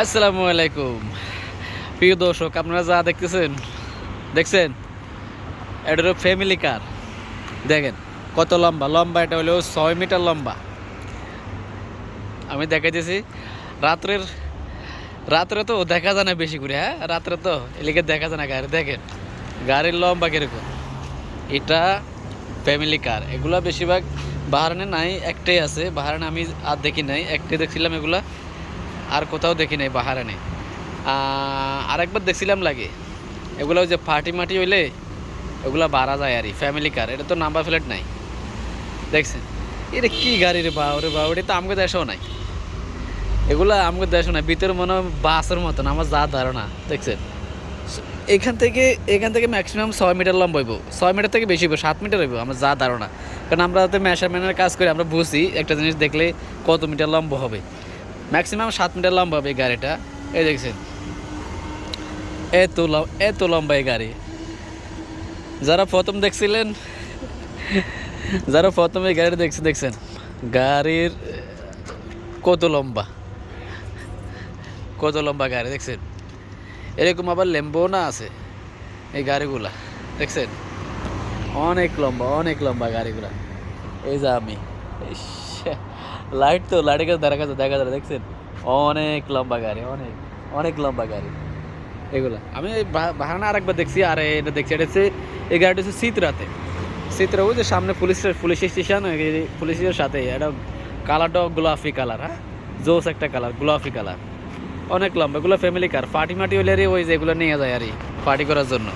আসসালামু আলাইকুম। প্রিয় দর্শক, আপনারা যা দেখতেছেন, দেখছেন? এটা ফ্যামিলি কার দেখেন, কত লম্বা। লম্বা এটা হলো ছয় মিটার লম্বা। আমি দেখাইতেছি। রাত্রের, রাত্রে তো দেখা যায় না বেশি করে হ্যাঁ? রাত্রে তো এলিকে দেখা যায় না গাড়ি। দেখেন, গাড়ির লম্বা কীরকম। এটা ফ্যামিলি কার এগুলা বেশিরভাগ বাহারানে নাই, একটাই আছে। বাহারানে আমি আর দেখি নাই। একটাই দেখছিলাম এগুলা। আর কোথাও দেখি নাই বাহারানে আরেকবার দেখছিলাম লাগে। এগুলো যে পার্টি মাটি হইলে এগুলা বাড়া যায় আর ফ্যামিলি কার এটা তো নাম্বার প্লেট নাই। দেখছেন? এটা কি গাড়ি রে বা রে বা ওটা তো আমাকে দেশও নাই। এগুলো আমাকে দেশও নাই, ভিতরে মনে হয় বাসের মতন, আমার যা ধারণা, দেখছেন? এখান থেকে এখান থেকে ম্যাক্সিমাম ছয় মিটার লম্বা হইব। ছয় মিটার থেকে বেশি হইব, সাত মিটার হইব, আমার যা ধারণা। কারণ আমরা তো মেশারমেন্টের কাজ করি, আমরা বুঝি, একটা জিনিস দেখলে কত মিটার লম্বা হবে। ম্যাক্সিমাম সাত মিটার লম্বা হবে এই গাড়িটা। এই দেখছেন। এত এত লম্বা এই গাড়ি। যারা প্রথম দেখছিলেন, যারা প্রথম এই গাড়িটা দেখছেন দেখছেন। গাড়ির কত লম্বা। কত লম্বা গাড়ি, দেখছেন। এরকম আবার লেম্বো না আছে এই গাড়িগুলা, দেখছেন? অনেক লম্বা অনেক লম্বা গাড়িগুলা। এই যে আমি। লাইট তো লাইটের কাছে দেখা যাচ্ছে দেখা যাচ্ছে, দেখছেন? অনেক লম্বা গাড়ি, অনেক অনেক লম্বা গাড়ি। এগুলা। আমি বাহানা আরেকবার দেখছি, আর এটা দেখছি, এটা হচ্ছে, এই গাড়িটা হচ্ছে শীতরাতে শীতরা ওই যে সামনে পুলিশ পুলিশ স্টেশন পুলিশের সাথে, এটা কালারটাও গোলাপি কালার হ্যাঁ? জোস একটা কালার গোলাপি কালার অনেক লম্বা, এগুলো ফ্যামিলি কার পার্টি মাটি হলে ওই যে এগুলো নিয়ে যায় আর পার্টি করার জন্য।